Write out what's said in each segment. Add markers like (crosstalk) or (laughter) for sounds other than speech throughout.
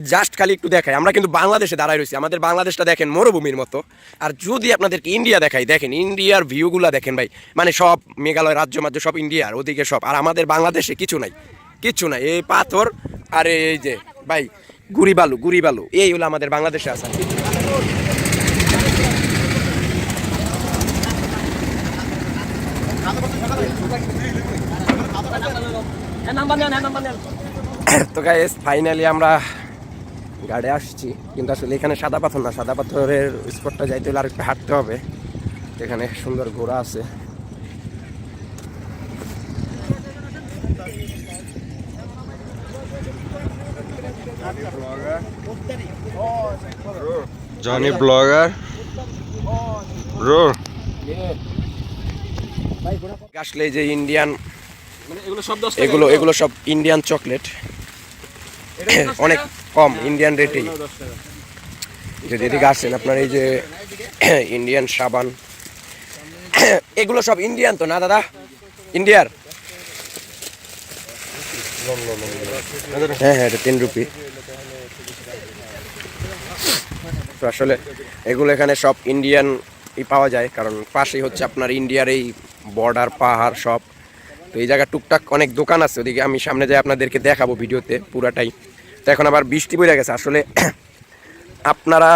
Just খালি একটু দেখাই। আমরা কিন্তু বাংলাদেশে দাঁড়ায় রয়েছি। আমাদের বাংলাদেশটা দেখেন মরুভূমির মতো। আর যদি আপনাদেরকে ইন্ডিয়া দেখাই দেখেন ইন্ডিয়ার ভিউগুলা দেখেন ভাই। মানে সব মেঘালয় রাজ্য মাজ্য সব ইন্ডিয়ার ওদিকে সব। আর আমাদের বাংলাদেশে কিছু নাই। কিছু নাই। এই পাথর আর এই যে ভাই গুড়ি বালু গুড়ি বালু এই হলো আমাদের বাংলাদেশে আছে। আর কিচ্ছু না। তো গাইস ফাইনালি আমরা গাড়ি আসছি কিন্তু আসলে এখানে সাদা পাথর না সাদা পাথরের স্পটটা যাইতে হলে আর একটু হাঁটতে হবে। এখানে সুন্দর ঘোড়া আছে। Johnny blogger Bro. আসলে এই যে ইন্ডিয়ান মানে এগুলো সব দশ এগুলো এগুলো সব ইন্ডিয়ান চকলেট অনেক কম ইন্ডিয়ান রেটেই যদি এদিকে আসেন আপনার এই যে (coughs) ইন্ডিয়ান সাবান। (coughs) এগুলো সব ইন্ডিয়ান তো না, দাদা? ইন্ডিয়ার হ্যাঁ হ্যাঁ এটা তিন রুপি তো আসলে এগুলো এখানে সব ইন্ডিয়ান পাওয়া যায়, কারণ পাশেই হচ্ছে আপনার ইন্ডিয়ার এই বর্ডার পাহাড় সব। তো এই জায়গায় টুকটাক অনেক দোকান আছে, ওদিকে আমি সামনে যাই আপনাদেরকে দেখাবো ভিডিওতে, পুরাটাই। তো এখন আবার বৃষ্টি পড়ে গেছে। আসলে (clears throat) আপনারা,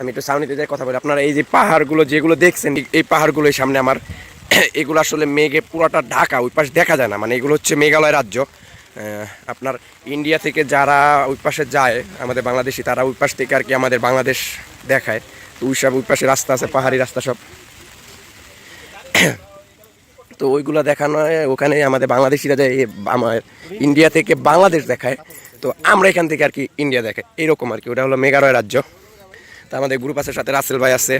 আমি একটু সামনেতে যাই, কথা বলি। আপনারা এই যে পাহাড়গুলো যেগুলো দেখছেন, এই পাহাড়গুলোর সামনে আমার (clears throat) এগুলো আসলে মেঘে পুরোটা ঢাকা, ওই পাশে দেখা যায় না। মানে এগুলো হচ্ছে মেঘালয় রাজ্য। আপনার ইন্ডিয়া থেকে যারা ওই পাশে যায়, আমাদের বাংলাদেশি, তারা ওই পাশ থেকে আর কি আমাদের বাংলাদেশ দেখায়। তো ওই সব ওই পাশে রাস্তা আছে, পাহাড়ি রাস্তা সব। (clears throat) তো ওইগুলো দেখানো ওখানে আমাদের বাংলাদেশিরা যায় আমার ইন্ডিয়া থেকে বাংলাদেশ দেখায়, তো আমরা এখান থেকে আর কি ইন্ডিয়া দেখাই। এরকম আর কি, ওটা হলো মেঘালয় রাজ্য। তো আমাদের গ্রুপ আছে, সাথে রাসেল ভাই আছে।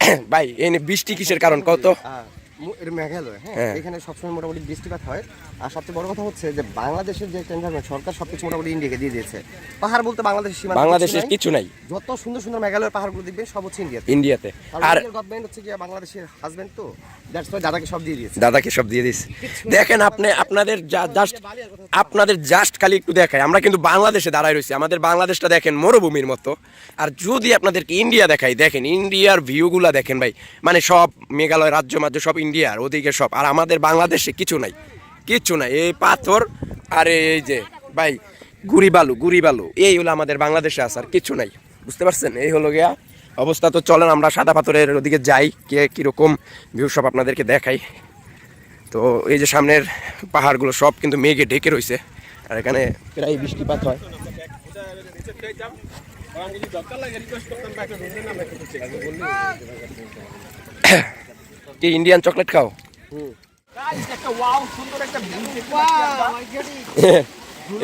(coughs) ভাই এনে বৃষ্টি কিসের কারণ কত? এটা মেঘালয় হ্যাঁ? হ্যাঁ। এখানে সবসময় মোটামুটি বৃষ্টিপাত হয়। আর সবচেয়ে বড় কথা হচ্ছে যে বাংলাদেশের যে একটা environment, সরকার সবকিছু মোটামুটি ইন্ডিয়াকে দিয়ে দিয়েছে। পাহাড় বলতে বাংলাদেশের সীমানা বাংলাদেশের কিছু নাই। যত সুন্দর সুন্দর মেঘালয়ের পাহাড়গুলো দেখবেন সব হচ্ছে ইন্ডিয়াতে ইন্ডিয়াতে আর গভর্নমেন্ট হচ্ছে গিয়ে বাংলাদেশের হাজবেন্ড তো দ্যাটস ওয়াই দাদাকে সব দিয়ে দিয়েছে। দাদাকে সব দিয়ে দিস দেখেন আপনি আপনাদের জাস্ট আপনাদের জাস্ট খালি একটু দেখাই। আমরা কিন্তু বাংলাদেশে দাঁড়ায় রয়েছি। আমাদের বাংলাদেশটা দেখেন মরুভূমির মতো। আর যদি আপনাদেরকে ইন্ডিয়া দেখাই দেখেন ইন্ডিয়ার ভিউগুলা দেখেন ভাই। মানে সব মেঘালয় রাজ্য মাজ্য সব ইন্ডিয়ার ওদিকে সব। আর আমাদের বাংলাদেশে কিছু নাই। কিচ্ছু নাই। এই পাথর আর এই যে ভাই গুড়ি বালু গুড়ি বালু এই হলো আমাদের বাংলাদেশে আছে আর কিছু নাই। বুঝতে পারছেন? এই হলো গিয়া অবস্থা। তো চলেন আমরা সাদা পাথরের ওদিকে যাই কে কীরকম ভিউ সব আপনাদেরকে দেখাই। তো এই যে সামনের পাহাড়গুলো সব কিন্তু মেঘে ঢেকে রয়েছে আর এখানে প্রায় বৃষ্টিপাত হয়। (coughs) (coughs) (coughs) কি ইন্ডিয়ান চকলেট খাও? একটা ওয়াও সুন্দর একটা (laughs)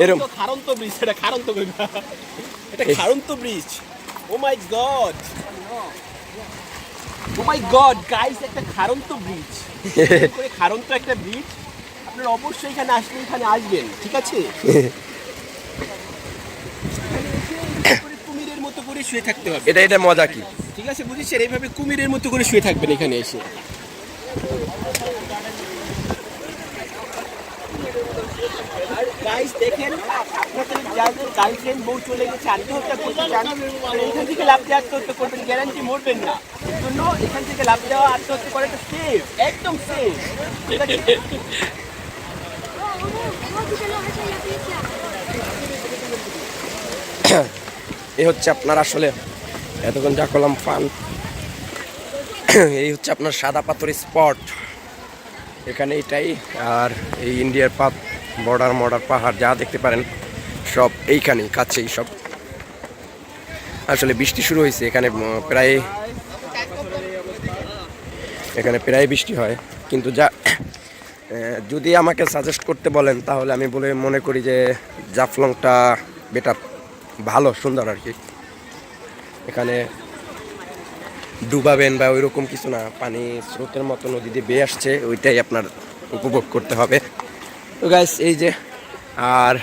এরম। খারন্ত ব্রিজ এটা খারন্ত কইবা এটা খারন্ত bridge oh my god oh my god guys একটা খারন্ত ব্রিজ (laughs) করে খারন্ত একটা ব্রিজ আপনারা অবশ্যই এখানে আসলে এখানে আসবেন ঠিক আছে? কুমিরের মতো করে শুয়ে থাকতে হবে। এটা এটা মজা কি? ঠিক আছে বুঝেছেন? এইভাবে কুমিরের মতো করে শুয়ে থাকবেন এখানে এসে। গাইস দেখেন আপনাদের যাদের গার্লফ্রেন্ড বউ চলে গেছে, আত্মহত্যা করতে চান এখান থেকে লাভ দিয়ে আত্মহত্যা করবেন গ্যারান্টি মরবেন না। জন্য এখান থেকে লাভ দেওয়া, আত্মহত্যা করাটা সেফ একদম সেফ এই হচ্ছে আপনার আসলে, এতক্ষণ যা করলাম ফান এই হচ্ছে আপনার সাদা পাথর স্পট এখানে এটাই, আর এই ইন্ডিয়ার পাত বর্ডার মর্ডার পাহাড় যা দেখতে পারেন, সব এইখানেই, কাছেই সব। আসলে বৃষ্টি শুরু হয়েছে, এখানে প্রায় এখানে প্রায় বৃষ্টি হয়, কিন্তু যা যদি আমাকে সাজেস্ট করতে বলেন, তাহলে আমি বলে মনে করি যে জাফলংটা বেটার ভালো, সুন্দর আর কি। এখানে ডুবাবেন বা ওইরকম কিছু না, পানি স্রোতের মতো নদী দিয়ে বেয়ে আসছে, ওইটাই আপনার উপভোগ করতে হবে। তো গাইস এই যে, আর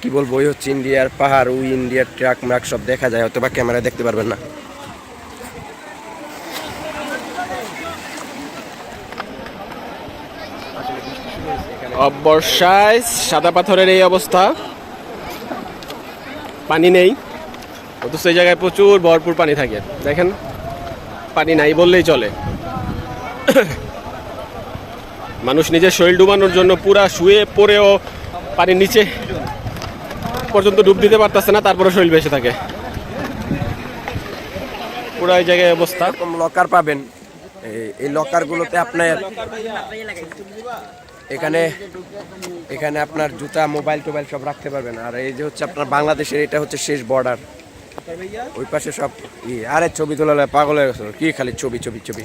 কি বলব, ওই হচ্ছে ইন্ডিয়ার পাহাড়, ওই ইন্ডিয়ার ট্রাক, ম্রাক সব দেখা যায় হয়তো বা ক্যামেরায় দেখতে পারবেন না। বর্ষায় সাদা পাথরের এই অবস্থা। পানি নেই, অথচ এই জায়গায় প্রচুর ভরপুর পানি থাকে। দেখেন পানি নাই বললেই চলে। মানুষ নিজের শরীর ডুবানোর জন্য পুরা শুয়ে পড়েও পানির নিচে পর্যন্ত ডুব দিতে পারতেছে না তারপরে শরীর বেঁচে থাকে। পুরো এই জায়গায় অবস্থা। লকার পাবেন। এই- এই লকারগুলোতে আপনার এখানে এখানে আপনার জুতা মোবাইল টোবাইল সব রাখতে পারবেন। আর এই যে হচ্ছে আপনার বাংলাদেশের, এটা হচ্ছে শেষ বর্ডার ওই পাশে সব ই আরে ছবি তোলালে পাগল হয়ে গেছিল কি খালি ছবি ছবি ছবি?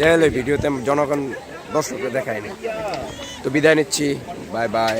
দেখল ওই ভিডিওতে, জনগণ দর্শককে দেখায়নি। তো বিদায় নিচ্ছি, বাই বাই।